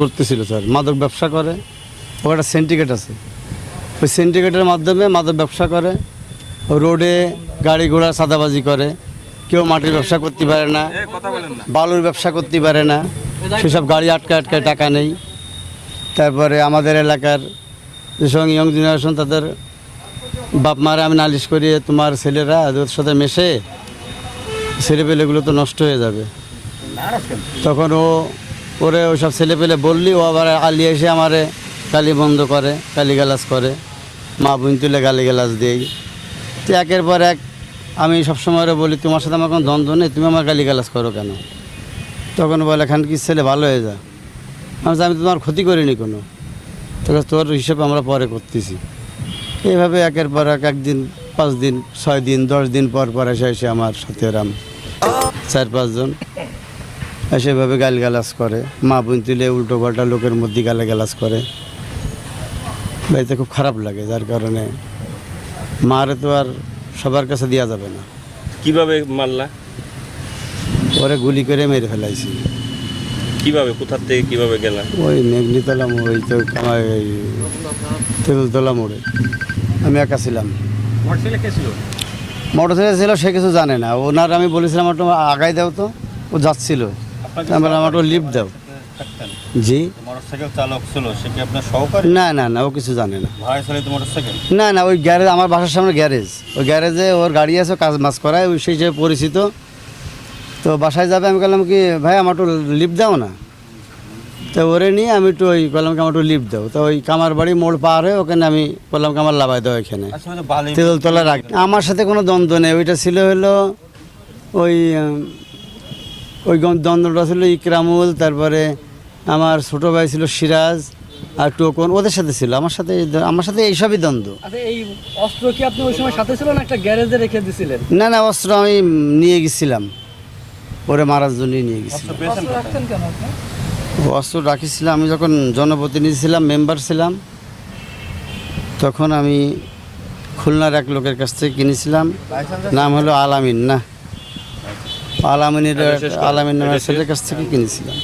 করতেছিল স্যার। মাদক ব্যবসা করে। ও একটা সিন্ডিকেট আছে। ওই সিন্ডিকেটের মাধ্যমে মাদক ব্যবসা করে। রোডে গাড়ি ঘোড়া সাদাবাজি করে। কেউ মাটির ব্যবসা করতে পারে না। বালুর ব্যবসা করতে পারে না। সেসব গাড়ি আটকা আটকায় টাকা নেই। তারপরে আমাদের এলাকার যে সঙ্গে ইয়ং জেনারেশন তাদের বাপ মারা আমি নালিশ করি তোমার ছেলেরা ওদের সাথে মেশে ছেলেপেলেগুলো তো নষ্ট হয়ে যাবে। তখন ও ওরে ওইসব ছেলেপেলে বললি, ও আবার আলি এসে আমারে গালি বন্ধ করে, গালিগালাজ করে। মা বোন তুলে গালিগালাজ দেই তো একের পর এক আমি সবসময় বলি, তোমার সাথে আমার কোনো দ্বন্দ্ব নেই, তুমি আমার গালিগালাজ করো কেন? তখন বলে এখান কি ছেলে, ভালো হয়ে যা। আমি আমি তোমার ক্ষতি করিনি কোনো। তখন তোর হিসেবে আমরা পরে করতেছি। এইভাবে একের পর এক, একদিন, পাঁচ দিন, ছয় দিন, দশ দিন পর পর এসে এসে আমার সাথে এরাম চার পাঁচজন। সেভাবে গাল গালাজ করে। মা বোন তুলে উল্টো পাল্টা লোকের মধ্যে গালে গালাজ করে। বাড়িতে খুব খারাপ লাগে যার কারণে মারে তো আর সবার কাছে দেওয়া যাবে না। কীভাবে মারলা? ওরে গুলি করে মেরে ফেলাইছি। কীভাবে? কোথার থেকে কীভাবে গেলা? ওই মেঘনিতলা মোড় ওই তো আমার এই তেঁতুলতলা মোড়ে। আমি একা ছিলাম। মোটর সাইকেল ছিল? সে কিছু জানে না। ওনার আমি বলেছিলাম একটু আগাই দাও তো। ও যাচ্ছিল। আমার লিফট দাও। জি। মোটরসাইকেল চালক ছিল সে কি আপনার সহকারী? না না না ও কিছু জানে না। ভাড়া চালিত মোটরসাইকেল? না না ওই গ্যারেজ আমার বাসার সামনে গ্যারেজ। ওই গ্যারেজে ওর গাড়ি আছে কাজ মাছ করায় ওই সেই পরিচিত। তো বাসায় যাবে আমি বললাম কি ভাই আমার একটু লিফট দাও না। তো ওরে নিয়ে আমি একটু ওই বললাম কি আমার একটু লিফট দাও। তো ওই কামার বাড়ি মোড় পার হয়ে ওখানে আমি বললাম কি আমার লাভাই দাও এখানে। আসলে তো রাখ আমার সাথে কোনো দ্বন্দ্ব নেই। ওইটা ছিল হলো ওই ওই গন- দ্বন্দ্বটা ছিল ইকরামুল তারপরে আমার ছোটো ভাই ছিল সিরাজ আর টোকন ওদের সাথে ছিল। আমার সাথে আমার সাথে এইসবই দ্বন্দ্ব। আচ্ছা এই অস্ত্র কি আপনি ওই সময় সাথে ছিল না একটা গ্যারেজে রেখে দিছিলেন? না না অস্ত্র আমি নিয়ে গেছিলাম। ওরে মারার জন্যই নিয়ে গেছিলাম। অস্ত্র রাখিছিলাম আমি যখন জনপ্রতিনিধি ছিলাম মেম্বার ছিলাম তখন আমি খুলনার এক লোকের কাছ থেকে কিনেছিলাম। নাম হলো আলামিন না। আলামিনের আলামিন নামের ছেলের কাছ থেকে কিনেছিলাম।